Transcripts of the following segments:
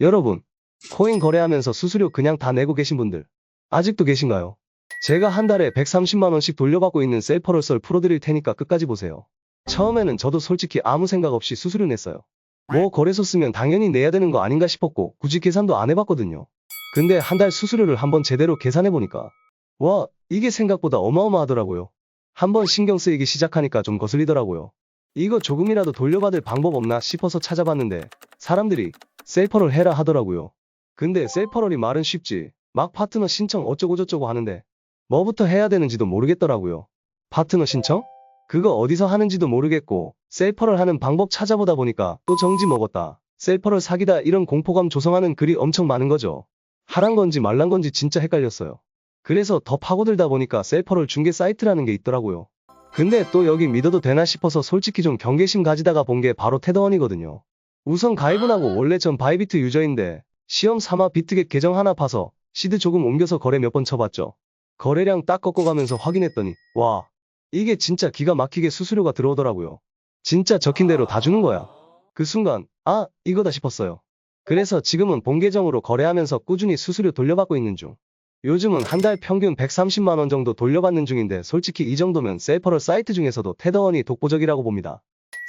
여러분, 코인 거래하면서 수수료 그냥 다 내고 계신 분들, 아직도 계신가요? 제가 한 달에 130만원씩 돌려받고 있는 셀퍼를 썰 풀어드릴 테니까 끝까지 보세요. 처음에는 저도 솔직히 아무 생각 없이 수수료 냈어요. 뭐 거래소 쓰면 당연히 내야 되는 거 아닌가 싶었고 굳이 계산도 안 해봤거든요. 근데 한 달 수수료를 한번 제대로 계산해보니까 와 이게 생각보다 어마어마하더라고요. 한번 신경 쓰이기 시작하니까 좀 거슬리더라고요. 이거 조금이라도 돌려받을 방법 없나 싶어서 찾아봤는데 사람들이 셀퍼를 해라 하더라고요. 근데 셀퍼럴이 말은 쉽지 막 파트너 신청 어쩌고저쩌고 하는데 뭐부터 해야 되는지도 모르겠더라고요. 파트너 신청? 그거 어디서 하는지도 모르겠고 셀퍼를 하는 방법 찾아보다 보니까 또 정지 먹었다. 셀퍼를 사기다 이런 공포감 조성하는 글이 엄청 많은 거죠. 하란 건지 말란 건지 진짜 헷갈렸어요. 그래서 더 파고들다 보니까 셀퍼를 중개 사이트라는 게 있더라고요. 근데 또 여기 믿어도 되나 싶어서 솔직히 좀 경계심 가지다가 본 게 바로 테더원이거든요. 우선 가입은 하고 원래 전 바이비트 유저인데 시험 삼아 비트겟 계정 하나 파서 시드 조금 옮겨서 거래 몇 번 쳐봤죠. 거래량 딱 꺾어가면서 확인했더니 와 이게 진짜 기가 막히게 수수료가 들어오더라고요. 진짜 적힌 대로 다 주는 거야. 그 순간 아 이거다 싶었어요. 그래서 지금은 본 계정으로 거래하면서 꾸준히 수수료 돌려받고 있는 중. 요즘은 한 달 평균 130만원 정도 돌려받는 중인데 솔직히 이 정도면 셀퍼럴 사이트 중에서도 테더원이 독보적이라고 봅니다.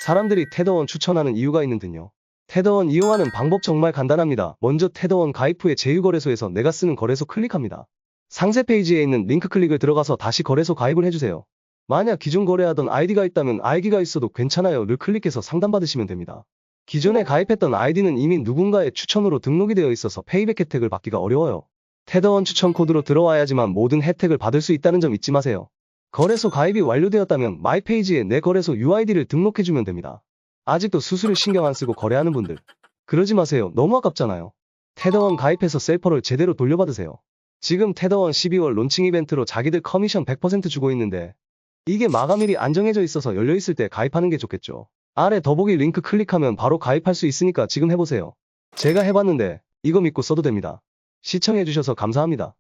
사람들이 테더원 추천하는 이유가 있는 듯요. 테더원 이용하는 방법 정말 간단합니다. 먼저 테더원 가입 후에 제휴거래소에서 내가 쓰는 거래소 클릭합니다. 상세 페이지에 있는 링크 클릭을 들어가서 다시 거래소 가입을 해주세요. 만약 기존 거래하던 아이디가 있다면 아이디가 있어도 괜찮아요 를 클릭해서 상담받으시면 됩니다. 기존에 가입했던 아이디는 이미 누군가의 추천으로 등록이 되어 있어서 페이백 혜택을 받기가 어려워요. 테더원 추천 코드로 들어와야지만 모든 혜택을 받을 수 있다는 점 잊지 마세요. 거래소 가입이 완료되었다면 마이 페이지에 내 거래소 UID를 등록해주면 됩니다. 아직도 수수료 신경 안 쓰고 거래하는 분들. 그러지 마세요. 너무 아깝잖아요. 테더원 가입해서 셀퍼를 제대로 돌려받으세요. 지금 테더원 12월 론칭 이벤트로 자기들 커미션 100% 주고 있는데 이게 마감일이 안 정해져 있어서 열려있을 때 가입하는 게 좋겠죠. 아래 더보기 링크 클릭하면 바로 가입할 수 있으니까 지금 해보세요. 제가 해봤는데 이거 믿고 써도 됩니다. 시청해주셔서 감사합니다.